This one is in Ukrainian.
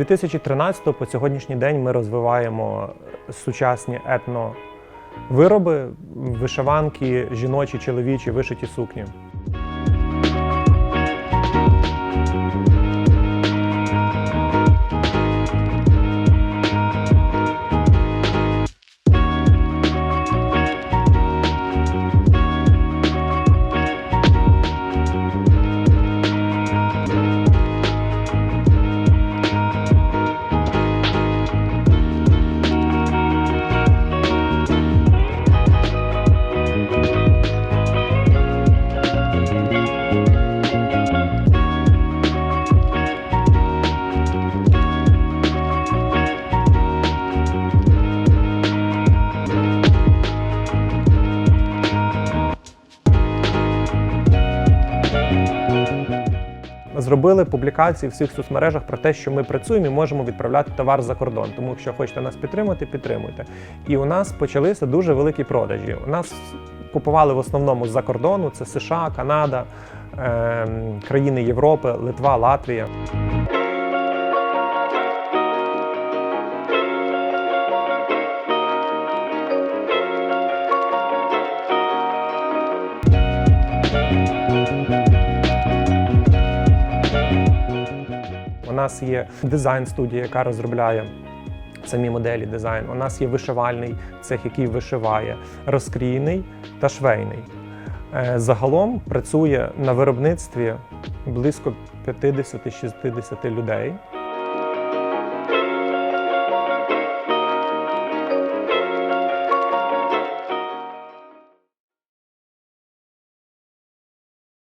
2013 по сьогоднішній день ми розвиваємо сучасні етновироби, вишиванки, жіночі, чоловічі, вишиті сукні. Зробили публікації в всіх соцмережах про те, що ми працюємо і можемо відправляти товар за кордон. Тому, якщо хочете нас підтримати, підтримуйте. І у нас почалися дуже великі продажі. У нас купували в основному з-за кордону: це США, Канада, країни Європи, Литва, Латвія. У нас є дизайн-студія, яка розробляє самі моделі дизайн. У нас є вишивальний цех, який вишиває, розкрійний та швейний. Е, Загалом працює на виробництві близько 50-60 людей.